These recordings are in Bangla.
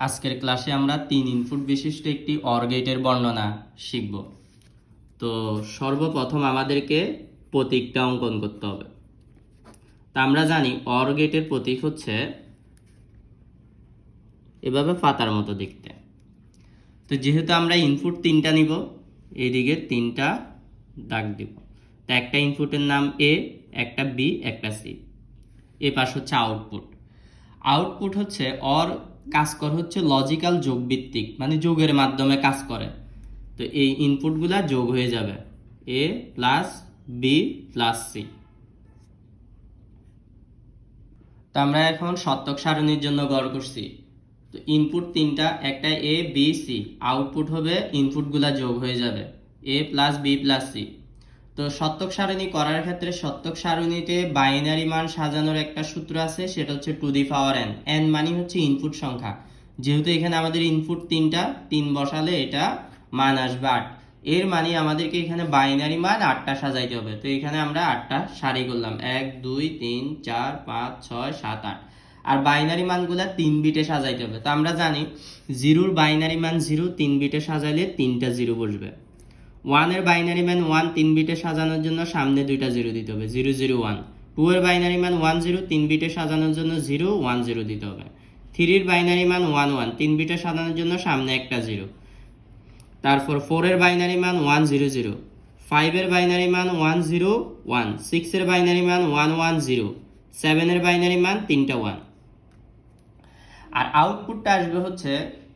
আজকের ক্লাসে আমরা তিন ইনপুট বিশিষ্ট একটি অর গেটের বর্ণনা শিখব। তো সর্বপ্রথম আমাদেরকে প্রতীকটা অঙ্কন করতে হবে। তা আমরা জানি অর গেটের প্রতীক হচ্ছে এভাবে পাতার মতো দেখতে। তো যেহেতু আমরা ইনপুট তিনটা নিব এদিকে তিনটা দাগ দিব। তো একটা ইনপুটের নাম এ একটা বি একটা সি এ পাশ হচ্ছে আউটপুট আউটপুট হচ্ছে অর কাজ করে হচ্ছে লজিক্যাল যোগভিত্তিক মানে যোগের মাধ্যমে কাজ করে। তো এই ইনপুটগুলা যোগ হয়ে যাবে। A plus B plus C তো আমরা এখন সত্যক সারণীর জন্য গড় করছি। তো ইনপুট তিনটা, একটা এ বি সি আউটপুট হবে ইনপুটগুলা যোগ হয়ে যাবে। A plus B plus C তো সত্যক সারণী করার ক্ষেত্রে সত্যক সারণীতে বাইনারি মান সাজানোর একটা সূত্র আছে, সেটা হচ্ছে two the power n n মানে হচ্ছে ইনপুট সংখ্যা। যেহেতু এখানে আমাদের ইনপুট তিনটা, তিন বসালে এটা মান আসবে আট। এর মানে আমাদেরকে এখানে বাইনারি মান আটটা সাজাইতে হবে। তো এখানে আমরা আটটা সারি করলাম। এক, দুই, তিন, চার, পাঁচ, ছয়, সাত, আট। আর বাইনারি মানগুলা তিন বিটে সাজাইতে হবে। তো আমরা জানি, জিরোর বাইনারি মান জিরো, তিন বিটে সাজাইলে তিনটা জিরো বসবে। ওয়ানের বাইনারি মান ওয়ান তিন বিটে সাজানোর জন্য সামনে দুইটা জিরো দিতে হবে জিরো জিরো ওয়ান টু এর বাইনারি মান ওয়ান জিরো তিন বিটে সাজানোর জন্য জিরো ওয়ান জিরো দিতে হবে। থ্রির বাইনারি মান ওয়ান ওয়ান তিন বিটে সাজানোর জন্য সামনে একটা জিরো তারপর ফোরের বাইনারি মান ওয়ান জিরো জিরো ফাইভের বাইনারি মান ওয়ান জিরো ওয়ান সিক্সের বাইনারি মান ওয়ান ওয়ান জিরো সেভেনের বাইনারি মান তিনটা ওয়ান আর আউটপুটটা আসবে হচ্ছে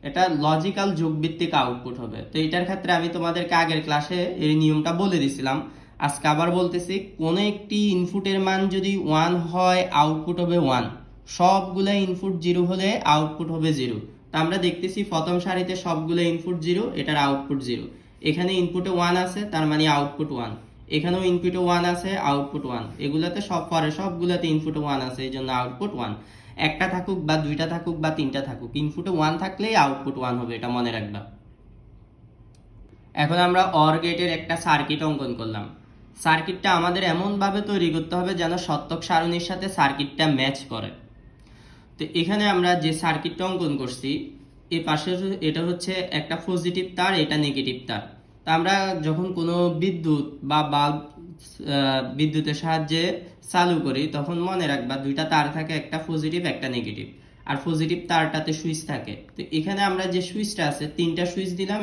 এটা লজিক্যাল যোগভিত্তিক আউটপুট হবে। তো এটার ক্ষেত্রে আমি তোমাদেরকে আগের ক্লাসে এই নিয়মটা বলে দিছিলাম। আজকে আবার বলতেছি, কোনো একটি ইনপুটের মান যদি ওয়ান হয় আউটপুট হবে ওয়ান সবগুলো ইনপুট জিরো হলে আউটপুট হবে জিরো তা আমরা দেখতেছি, প্রথম সারিতে সবগুলো ইনপুট জিরো এটার আউটপুট জিরো এখানে ইনপুটে ওয়ান আছে, তার মানে আউটপুট ওয়ান এখানেও ইনপুটে ওয়ান আছে আউটপুট ওয়ান এগুলোতে সব, পরে সবগুলোতে ইনপুটে ওয়ান আছে এই জন্য আউটপুট ওয়ান একটা থাকুক বা দুইটা থাকুক বা তিনটা থাকুক ইনপুটে ওয়ান থাকলেই আউটপুট ওয়ান হবে, এটা মনে রাখবা। এখন আমরা অর গেটের একটা সার্কিট অঙ্কন করলাম। সার্কিটটা আমাদের এমনভাবে তৈরি করতে হবে যেন সত্যক সারণীর সাথে সার্কিটটা ম্যাচ করে। তো এখানে আমরা যে সার্কিটটা অঙ্কন করছি এই পাশে এটা হচ্ছে একটা পজিটিভ তার, এটা নেগেটিভ তার। তা আমরা যখন কোনো বিদ্যুৎ বা বাল্ব বিদ্যুতের সাহায্যে চালু করি, তখন মনে রাখবা দুইটা তার থাকে, একটা পজিটিভ একটা নেগেটিভ আর পজিটিভ তারটাতে সুইচ থাকে। তো এখানে আমরা যে সুইচটা আছে, তিনটা সুইচ দিলাম